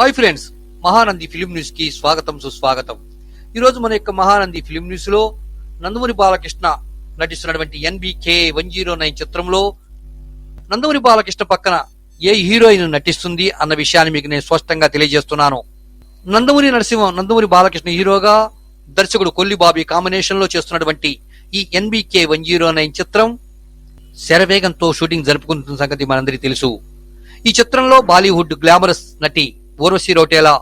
Hi friends Mahanandi film న్యూస్కి స్వాగతం సుస్వాగతం. ఈ రోజు మన యొక్క మహానంది ఫిలిం న్యూస్లో నందమూరి బాలకృష్ణ నటిస్తున్నటువంటి ఎన్బికే వన్ జీరో నైన్ చిత్రంలో నందమూరి బాలకృష్ణ పక్కన ఏ హీరోయిన్ నటిస్తుంది అన్న విషయాన్ని మీకు నేను స్పష్టంగా తెలియజేస్తున్నాను. నందమూరి నరసింహం నందమూరి బాలకృష్ణ హీరోగా దర్శకుడు కొల్లి బాబీ కాంబినేషన్లో చేస్తున్నటువంటి ఈ ఎన్బికే వన్ జీరో నైన్ చిత్రం శరవేగంతో షూటింగ్ జరుపుకుంటున్న సంగతి మనందరికీ తెలుసు. ఈ చిత్రంలో బాలీవుడ్ గ్లామరస్ నటి ఊర్వశి రౌటేలా.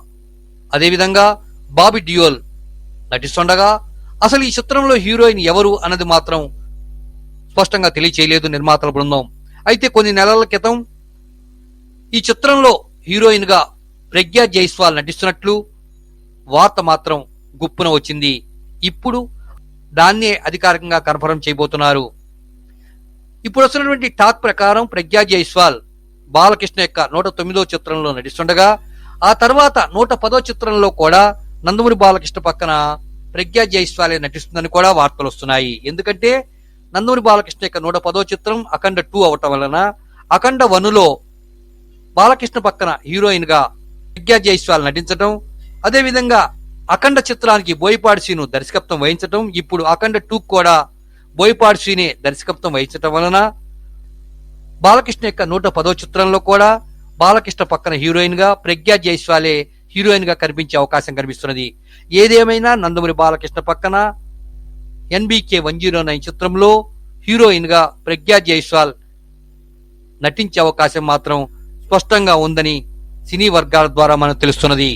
అదేవిధంగా బాబీ డియోల్ నటిస్తుండగా అసలు ఈ చిత్రంలో హీరోయిన్ ఎవరు అన్నది మాత్రం స్పష్టంగా తెలియచేయలేదు నిర్మాతల బృందం. అయితే కొన్ని నెలల క్రితం ఈ చిత్రంలో హీరోయిన్గా ప్రజ్ఞా జైస్వాల్ నటిస్తున్నట్లు వార్త మాత్రం గుప్పున వచ్చింది. ఇప్పుడు దాన్నే అధికారికంగా కన్ఫర్మ్ చేయబోతున్నారు. ఇప్పుడు వస్తున్నటువంటి టాక్ ప్రకారం ప్రజ్ఞా జైస్వాల్ బాలకృష్ణ యొక్క నూట తొమ్మిదో చిత్రంలో నటిస్తుండగా ఆ తర్వాత నూట పదో చిత్రంలో కూడా నందమూరి బాలకృష్ణ పక్కన ప్రజ్ఞా జైస్వాలే నటిస్తుందని కూడా వార్తలు వస్తున్నాయి. ఎందుకంటే నందమూరి బాలకృష్ణ యొక్క నూట పదో చిత్రం అఖండ టూ అవటం వలన అఖండ వనులో బాలకృష్ణ పక్కన హీరోయిన్గా ప్రజ్ఞా జైస్వాల్ నటించడం అదేవిధంగా అఖండ చిత్రానికి బోయపాడి సీను దర్శకత్వం వహించడం ఇప్పుడు అఖండ టూ కూడా బోయపాడి సీనే దర్శకత్వం వహించడం వలన బాలకృష్ణ యొక్క నూట పదో చిత్రంలో కూడా బాలకృష్ణ పక్కన హీరోయిన్గా ప్రజ్ఞా జైస్వాలే హీరోయిన్గా కనిపించే అవకాశం కనిపిస్తున్నది. ఏదేమైనా నందమూరి బాలకృష్ణ పక్కన ఎన్బికే వన్ జీరో నైన్ చిత్రంలో హీరోయిన్గా ప్రజ్ఞా జైస్వాల్ నటించే అవకాశం మాత్రం స్పష్టంగా ఉందని సినీ వర్గాల ద్వారా మనకు తెలుస్తున్నది.